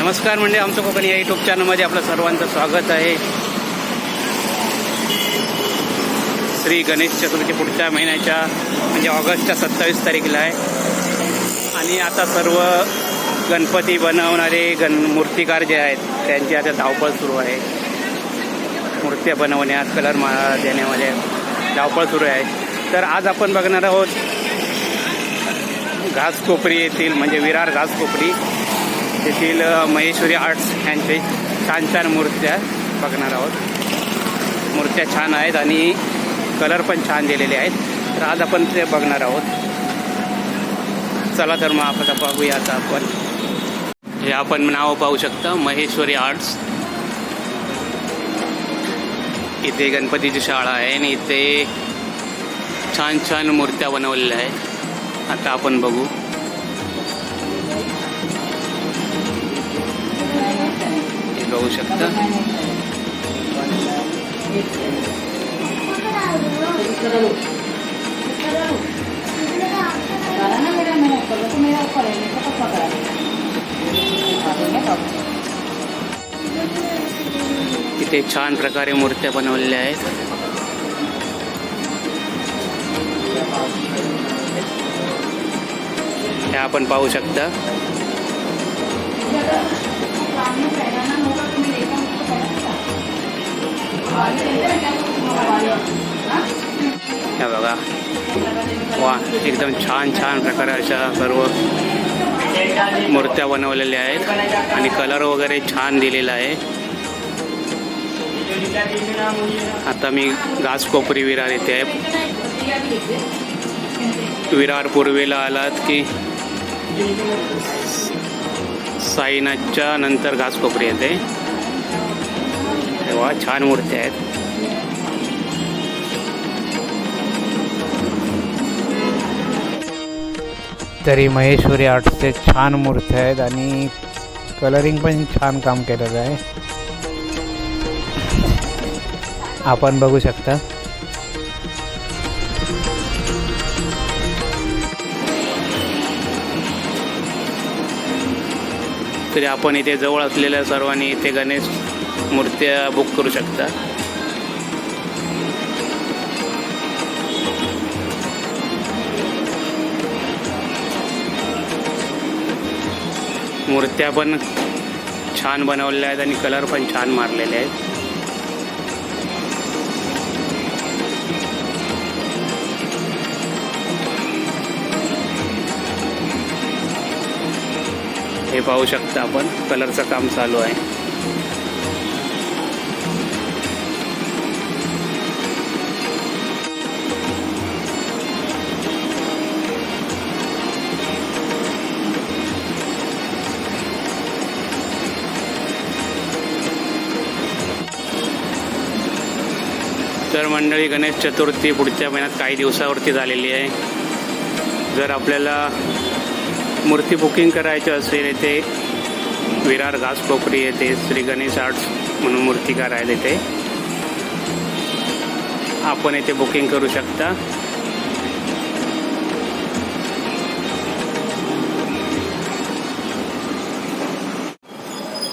नमस्कार म्हणजे आमचं कोकणी या युट्यूब चॅनलमध्ये आपलं सर्वांचं स्वागत आहे. श्री गणेश चतुर्थी पुढच्या महिन्याच्या म्हणजे ऑगस्टच्या सत्तावीस तारखेला आहे. आणि आता सर्व गणपती बनवणारे गण मूर्तिकार जे आहेत त्यांची आता धावपळ सुरू आहे. मूर्त्या बनवण्यात कलर मा देण्यामध्ये धावपळ सुरू आहे. तर आज आपण बघणार आहोत घासकोपरी येथील म्हणजे विरार घासकोपरी तेथील महेश्वरी आर्ट्स यांचे छान छान मूर्त्या बघणार आहोत. मूर्त्या छान आहेत आणि कलर पण छान दिलेले आहेत. तर आज आपण ते बघणार आहोत. चला तर मग आपण बघूया आता आपण. हे आपण नाव पाहू शकता महेश्वरी आर्ट्स. इथे गणपतीची शाळा आहे आणि इथे छान छान मूर्त्या बनवलेल्या आहेत. आता आपण बघू. शकता? इथे छान प्रकारे मूर्त्या बनवलेल्या आहेत. हे आपण पाहू शकता. हे बघा. वा एकदम छान छान प्रकारे अशा सर्व मूर्त्या बनवलेल्या आहेत. आणि कलर वगैरे छान दिलेला आहे. आता मी घासकोपरी विरार येथे आहे विरार पूर्वेला आलात की साईनाथच्या नंतर घासकोपरी येते. तेव्हा छान मूर्ती आहेत. तरी महेश्वरी आर्ट्सचे छान मूर्ती आहेत आणि कलरिंग पण छान काम केलेलं आहे. आपण बघू शकता. तरी आपण इथे जवळ असलेल्या सर्वांनी इथे गणेश मूर्त्या बुक करू शकता. मूर्त्या पण छान बनवलेल्या आहेत आणि कलर पण छान मारलेले आहेत. हे पाहू शकता आपण कलरचं काम चालू आहे. तर मंडळी गणेश चतुर्थी पुढच्या महिन्यात काही दिवसावरती झालेली आहे. जर आपल्याला मूर्ती बुकिंग करायची असेल येथे विरार घासकोपरी येथे श्री गणेश आर्ट्स म्हणून मूर्तिकार आहेत येथे आपण येथे बुकिंग करू शकता.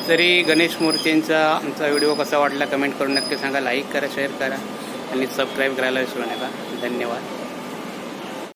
तरी गणेश मूर्तींचा आमचा व्हिडिओ कसा वाटला कमेंट करून नक्की सांगा. लाईक करा शेअर करा आणि सबस्क्राईब करायला विसरू नका. धन्यवाद.